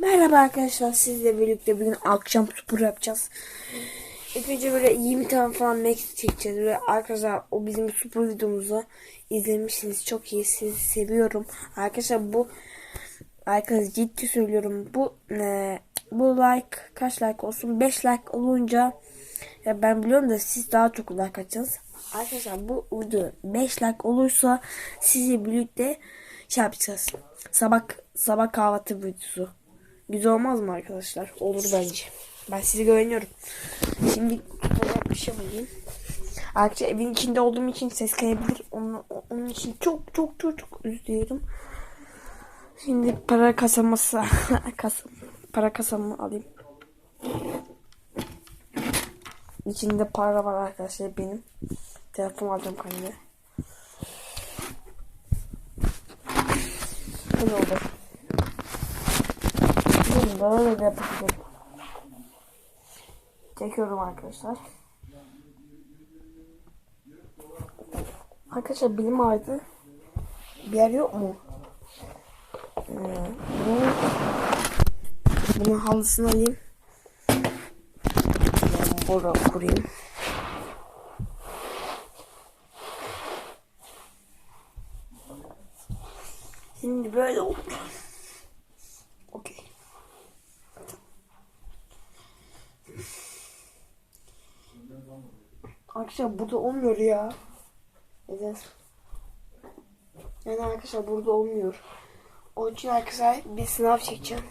Merhaba arkadaşlar sizle birlikte bugün akşam spor yapacağız. İlk önce böyle 20 tane falan max çekeceğiz. Böyle arkadaşlar o bizim spor videomuzu izlemişsiniz. Çok iyi sizi seviyorum. Arkadaşlar bu arkadaşlar ciddi söylüyorum. Bu e, bu like kaç like olsun? 5 like olunca ya ben biliyorum da siz daha çok like atacaksınız. Arkadaşlar bu video 5 like olursa sizle birlikte şey yapacağız. Sabah sabah kahvaltı videosu. Güzel olmaz mı arkadaşlar? Olur bence. Ben size güveniyorum. Şimdi bir şey bulayım. Arkadaşlar evin içinde olduğum için ses kayabilir. Onun, onun için çok çok çok çok üzülüyorum. Şimdi para kasaması kasam, para kasamı alayım. İçinde para var arkadaşlar benim. Telefon alacağım kendime. Ne oldu? Durun böyle de yapabilirim. Çekiyorum arkadaşlar. Arkadaşlar bilim vardı. Bir yer yok mu? Ee, bunu, bunun halısını alayım. Burada kurayım. Şimdi böyle oldu. Arkadaşlar burada olmuyor ya. Neden? Yani arkadaşlar burada olmuyor. O için arkadaşlar bir sınav çekeceğim.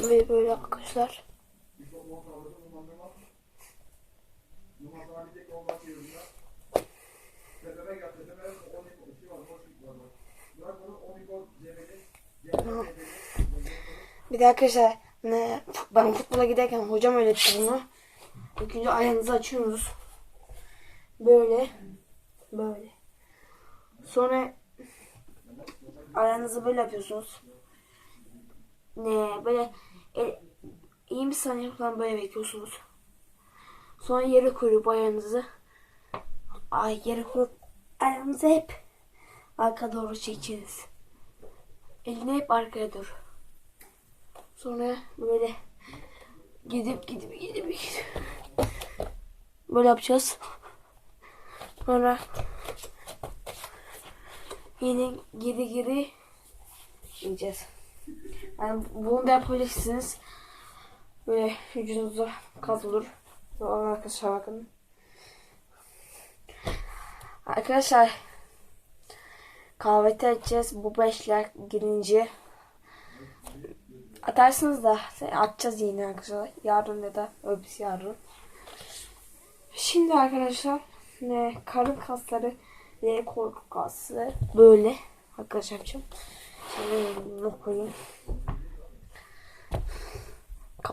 Ve böyle arkadaşlar. Bir de arkadaşlar ne, ben futbola giderken hocam öğretti bunu. İlk önce ayağınızı açıyorsunuz. Böyle. Böyle. Sonra ayağınızı böyle yapıyorsunuz. Ne böyle el, iyi bir saniye falan böyle bekliyorsunuz. Sonra yere koyup ayağınızı. Ay yere koyup ayağınızı hep arka doğru çekeceğiz. Elini hep arkaya dur. Sonra böyle gidip gidip gidip gidip böyle yapacağız. Sonra yine geri geri gideceğiz. Yani bunu da yapabilirsiniz. Böyle vücudunuza kas olur. Arkadaşlar bakın. Arkadaşlar kahvete açacağız. Bu beşler girince atarsınız da atacağız yine arkadaşlar. Yarın ya da öbürsü yarın. Şimdi arkadaşlar ne karın kasları ve korku kasları böyle arkadaşlar yapacağım. Bunu koyayım.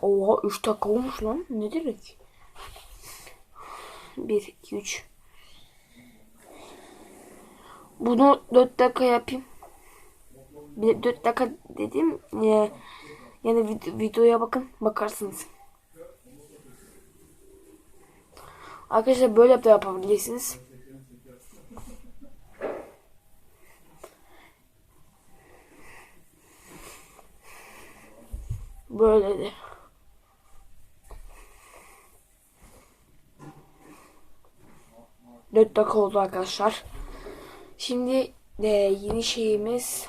Oha 3 dakika olmuş lan. Ne demek? 1, 2, 3. Bunu 4 dakika yapayım. Bir 4 dakika dedim. E, yani vid videoya bakın. Bakarsınız. Arkadaşlar böyle de yapabilirsiniz. Böyle de. Dört dakika oldu arkadaşlar. Şimdi de yeni şeyimiz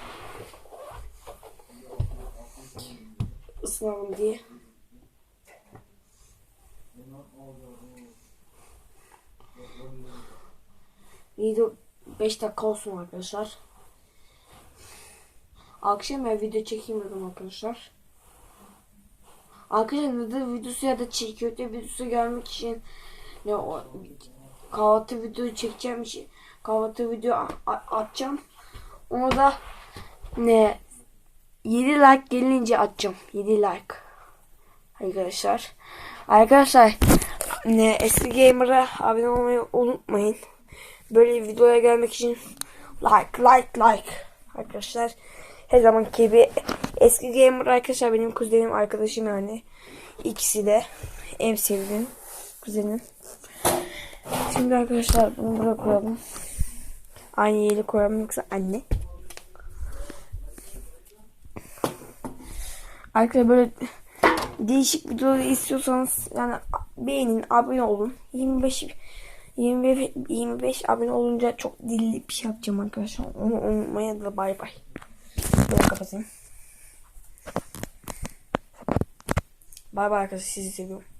ısınalım diye. Video 5 dakika olsun arkadaşlar. Akşam ben video çekeyim dedim arkadaşlar. Arkadaşlar neden videosu ya da çiğ köfte videosu gelmek için ne o kahvaltı video çekeceğim için kahvaltı video atacağım. Onu da ne 7 like gelince atacağım. 7 like. Arkadaşlar. Arkadaşlar ne eski gamer'a abone olmayı unutmayın. Böyle videoya gelmek için like like like arkadaşlar. Her zaman gibi eski gamer arkadaşlar benim kuzenim arkadaşım yani. İkisi de en sevdiğim kuzenim. Şimdi arkadaşlar bunu buraya koyalım. Aynı yere koyalım yoksa anne. Arkadaşlar böyle değişik videoları istiyorsanız yani beğenin, abone olun. 25 25 25 abone olunca çok dilli bir şey yapacağım arkadaşlar. Onu unutmayın da bay bay. Böyle kapatayım. Bay bay arkadaşlar sizi seviyorum.